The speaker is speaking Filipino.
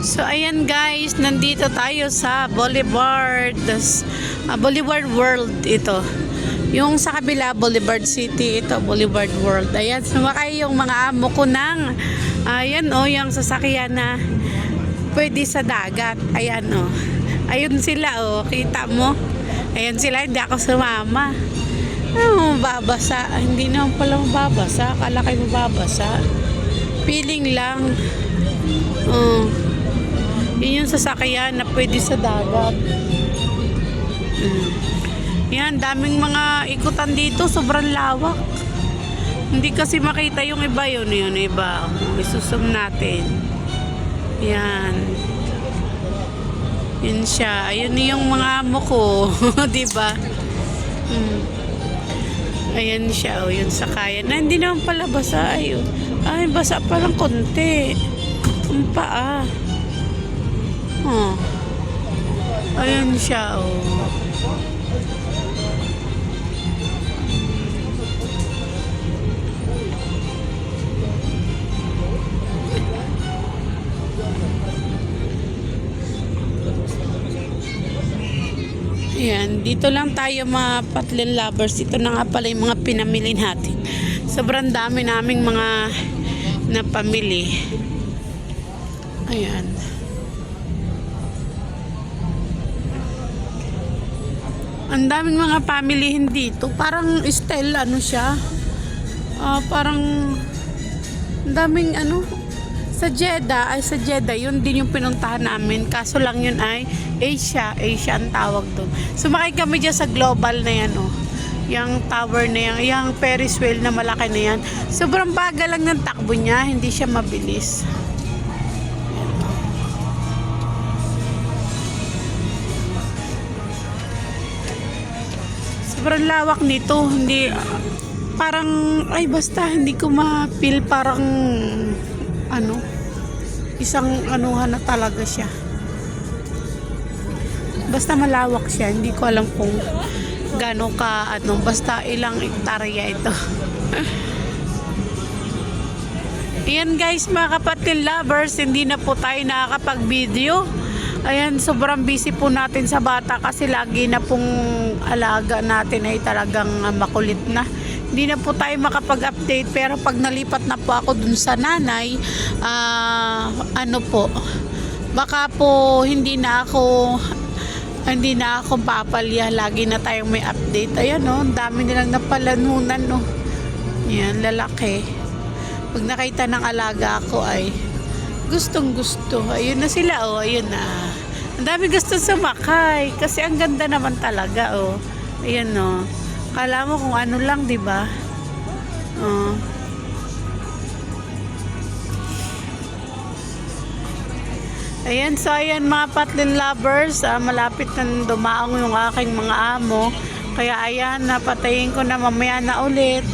So ayan guys, nandito tayo sa Boulevard, ah, Boulevard World ito. Yung sa kabila, Boulevard City, ito, Boulevard World. Ayan, sumakay yung mga amo ko ng, ayan o, yung sasakyan na pwede sa dagat. Ayan o. Ayun sila o, kita mo. Ayan sila, hindi ako sumama. Ah, mababasa. Hindi naman pala mababasa. Akala kayo mababasa. Feeling lang. Oh. Yun yung sasakyan na pwede sa dagat. Mm. Yan, daming mga ikutan dito. Sobrang lawak. Hindi kasi makita yung iba yun. Yun, iba. Oh, isusum natin. Yan. Yun siya. Ayun yung mga amo ko. di ba? Mm. Ayan siya. O, yun sakayan. Na, hindi naman pala basa. Ay, oh. Ay, basa pa lang konti. Ang paa. Oh. Ayan siya, oh. Ayan, dito lang tayo mga patlin lovers. Ito na nga pala yung mga pinamili natin. Sobrang dami naming mga napamili. Ayan. Ang daming mga pamilihin dito. Parang style ano siya. Ah, parang ang daming ano? Sa Jeddah ay sa Jeddah yun din yung pinuntahan namin. Kaso lang yun ay Asia. Asia ang tawag doon sumakay kami dyan sa global na yan oh. Yung tower na yan. Yung Ferris wheel na malaki na yan. Sobrang bagal lang ng takbo niya. Hindi siya mabilis sobrang lawak nito. Hindi parang ay basta hindi ko ma-feel parang ano isang anuhan na talaga siya. Basta malawak siya. Hindi ko alam kung gaano ka ano basta ilang hektarya ito. Ayan guys mga kapatid lovers hindi na po tayo nakakapag video Ayan, sobrang busy po natin sa bata kasi lagi na pong alaga natin ay talagang ah, makulit na. Hindi na po tayo makapag-update pero pag nalipat na po ako dun sa nanay, ah, ano po, baka po hindi na ako hindi na ako papalya. Lagi na tayong may update. Ayan o, oh, dami nilang napalanunan no. Yan, lalaki. Pag nakita ng alaga ako ay gustong gusto. Ayun na sila oh, ayun na. Ang dami gusto sumakay kasi ang ganda naman talaga oh. Ayun oh. Kala mo kung ano lang, 'di ba? Oh. Ayan, so ayan mga patlin lovers, ah, malapit na dumaong yung aking mga amo. Kaya ayan, napatayin ko na mamaya na ulit.